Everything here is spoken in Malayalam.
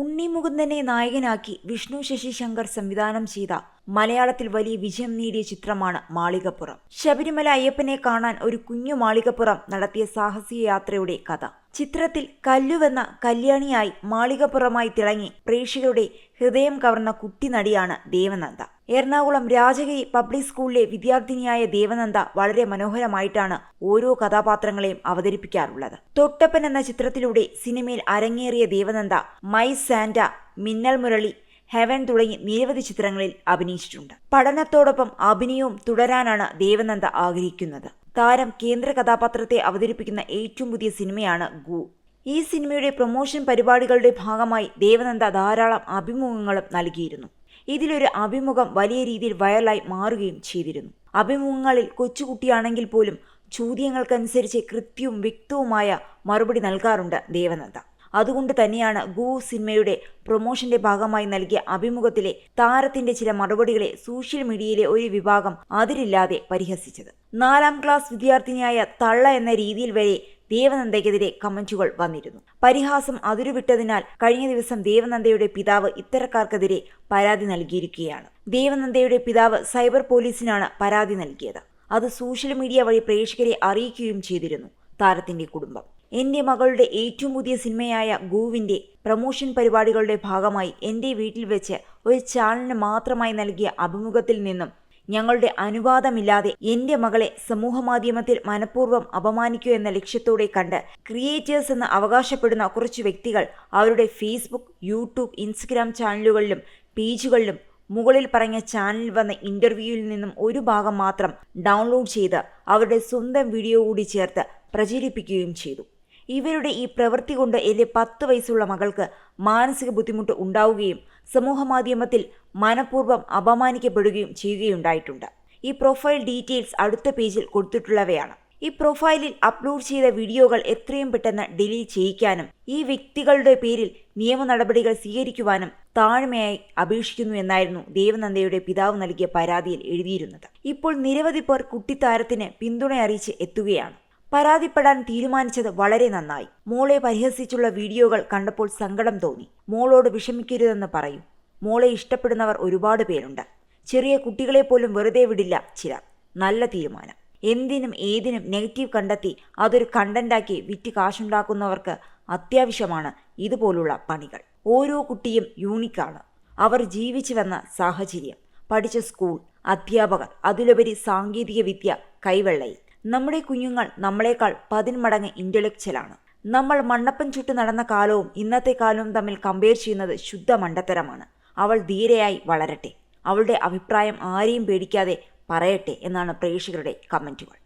ഉണ്ണി മുകുന്ദനെ നായകനാക്കി വിഷ്ണു ശശി ശങ്കർ സംവിധാനം ചെയ്ത മലയാളത്തിൽ വലിയ വിജയം നേടിയ ചിത്രമാണ് മാളികപ്പുറം. ശബരിമല അയ്യപ്പനെ കാണാൻ ഒരു കുഞ്ഞു മാളികപ്പുറം നടത്തിയ സാഹസിക യാത്രയുടെ കഥ. ചിത്രത്തിൽ കല്ലുവെന്ന കല്യാണിയായി മാളികപ്പുറമായി തിളങ്ങി പ്രേക്ഷകരുടെ ഹൃദയം കവർന്ന കുട്ടി നടിയാണ് ദേവനന്ദ. എറണാകുളം രാജഗിരി പബ്ലിക് സ്കൂളിലെ വിദ്യാർത്ഥിനിയായ ദേവനന്ദ വളരെ മനോഹരമായിട്ടാണ് ഓരോ കഥാപാത്രങ്ങളെയും അവതരിപ്പിക്കാറുള്ളത്. തൊട്ടപ്പൻ എന്ന ചിത്രത്തിലൂടെ സിനിമയിൽ അരങ്ങേറിയ Devananda my Santa Minnal Murali heaven തുടങ്ങി നിരവധി ചിത്രങ്ങളിൽ അഭിനയിച്ചിട്ടുണ്ട്. പഠനത്തോടൊപ്പം അഭിനയവും തുടരാനാണ് ദേവനന്ദ ആഗ്രഹിക്കുന്നത്. താരം കേന്ദ്ര കഥാപാത്രത്തെ അവതരിപ്പിക്കുന്ന ഏറ്റവും പുതിയ സിനിമയാണ് ഗു. ഈ സിനിമയുടെ പ്രൊമോഷൻ പരിപാടികളുടെ ഭാഗമായി ദേവനന്ദ ധാരാളം അഭിമുഖങ്ങളും നൽകിയിരുന്നു. ഇതിലൊരു അഭിമുഖം വലിയ രീതിയിൽ വൈറലായി മാറുകയും ചെയ്തിരുന്നു. അഭിമുഖങ്ങളിൽ കൊച്ചുകുട്ടിയാണെങ്കിൽ പോലും ചോദ്യങ്ങൾക്കനുസരിച്ച് കൃത്യവും വ്യക്തവുമായ മറുപടി നൽകാറുണ്ട് ദേവനന്ദ. അതുകൊണ്ട് തന്നെയാണ് ഗു സിനിമയുടെ പ്രൊമോഷന്റെ ഭാഗമായി നൽകിയ അഭിമുഖത്തിലെ താരത്തിന്റെ ചില മറുപടികളെ സോഷ്യൽ മീഡിയയിലെ ഒരു വിഭാഗം അതിരില്ലാതെ പരിഹസിച്ചത്. നാലാം ക്ലാസ് വിദ്യാർത്ഥിനിയായ തള്ള എന്ന രീതിയിൽ വരെ ദേവനന്ദയ്ക്കെതിരെ കമന്റുകൾ വന്നിരുന്നു. പരിഹാസം അതിരുവിട്ടതിനാൽ കഴിഞ്ഞ ദിവസം ദേവനന്ദയുടെ പിതാവ് ഇത്തരക്കാർക്കെതിരെ പരാതി നൽകിയിരിക്കുകയാണ്. ദേവനന്ദയുടെ പിതാവ് സൈബർ പോലീസിനാണ് പരാതി നൽകിയത്. അത് സോഷ്യൽ മീഡിയ വഴി പ്രേക്ഷകരെ അറിയിക്കുകയും ചെയ്തിരുന്നു താരത്തിന്റെ കുടുംബം. എന്റെ മകളുടെ ഏറ്റവും പുതിയ സിനിമയായ ഗൂവിന്റെ പ്രമോഷൻ പരിപാടികളുടെ ഭാഗമായി എന്റെ വീട്ടിൽ വെച്ച് ഒരു ചാനലിന് മാത്രമായി നൽകിയ അഭിമുഖത്തിൽ നിന്നും ഞങ്ങളുടെ അനുവാദമില്ലാതെ എന്റെ മകളെ സമൂഹമാധ്യമത്തിൽ മനഃപൂർവം അപമാനിക്കൂ എന്ന ലക്ഷ്യത്തോടെ കണ്ട് ക്രിയേറ്റേഴ്സ് എന്ന് അവകാശപ്പെടുന്ന കുറച്ച് വ്യക്തികൾ അവരുടെ ഫേസ്ബുക്ക് യൂട്യൂബ് ഇൻസ്റ്റഗ്രാം ചാനലുകളിലും പേജുകളിലും മുകളിൽ പറഞ്ഞ ചാനലിൽ വന്ന ഇന്റർവ്യൂവിൽ നിന്നും ഒരു ഭാഗം മാത്രം ഡൗൺലോഡ് ചെയ്ത് അവരുടെ സ്വന്തം വീഡിയോ കൂടി ചേർത്ത് പ്രചരിപ്പിക്കുകയും ചെയ്തു. ഇവരുടെ ഈ പ്രവൃത്തി കൊണ്ട് എന്റെ പത്ത് വയസ്സുള്ള മകൾക്ക് മാനസിക ബുദ്ധിമുട്ട് ഉണ്ടാവുകയും സമൂഹമാധ്യമത്തിൽ മനഃപൂർവം അപമാനിക്കപ്പെടുകയും ചെയ്യുകയുണ്ടായിട്ടുണ്ട്. ഈ പ്രൊഫൈൽ ഡീറ്റെയിൽസ് അടുത്ത പേജിൽ കൊടുത്തിട്ടുള്ളവയാണ്. ഈ പ്രൊഫൈലിൽ അപ്ലോഡ് ചെയ്ത വീഡിയോകൾ എത്രയും പെട്ടെന്ന് ഡിലീറ്റ് ചെയ്യിക്കാനും ഈ വ്യക്തികളുടെ പേരിൽ നിയമ നടപടികൾ സ്വീകരിക്കുവാനും താഴ്മയായി അപേക്ഷിക്കുന്നു എന്നായിരുന്നു ദേവനന്ദയുടെ പിതാവ് നൽകിയ പരാതിയിൽ എഴുതിയിരുന്നത്. ഇപ്പോൾ നിരവധി പേർ കുട്ടിത്താരത്തിന് പിന്തുണ അറിയിച്ച് എത്തുകയാണ്. പരാതിപ്പെടാൻ തീരുമാനിച്ചത് വളരെ നന്നായി. മോളെ പരിഹസിച്ചുള്ള വീഡിയോകൾ കണ്ടപ്പോൾ സങ്കടം തോന്നി. മോളോട് വിഷമിക്കരുതെന്ന് പറയും. മോളെ ഇഷ്ടപ്പെടുന്നവർ ഒരുപാട് പേരുണ്ട്. ചെറിയ കുട്ടികളെ പോലും വെറുതെ വിടില്ല ചിലർ നല്ല തീരുമാനം. എന്തിനും ഏതിനും നെഗറ്റീവ് കണ്ടെത്തി അതൊരു കണ്ടന്റാക്കി വിറ്റ് കാശുണ്ടാക്കുന്നവർക്ക് അത്യാവശ്യമാണ് ഇതുപോലുള്ള പണികൾ. ഓരോ കുട്ടിയും യൂണിക്കാണ്. അവർ ജീവിച്ചു വന്ന സാഹചര്യം. പഠിച്ച സ്കൂൾ അധ്യാപകർ അതിലുപരി സാങ്കേതിക വിദ്യ കൈവെള്ളയിൽ. നമ്മുടെ കുഞ്ഞുങ്ങൾ നമ്മളെക്കാൾ പതിന്മടങ്ങ് ഇന്റലക്ച്വലാണ് നമ്മൾ മണ്ണപ്പൻ ചുട്ടു നടന്ന കാലവും ഇന്നത്തെ കാലവും തമ്മിൽ കമ്പയർ ചെയ്യുന്നത് ശുദ്ധ മണ്ടത്തരമാണ് അവൾ ധീരയായി വളരട്ടെ. അവളുടെ അഭിപ്രായം ആരെയും പേടിക്കാതെ പറയട്ടെ എന്നാണ് പ്രേക്ഷകരുടെ കമന്റുകൾ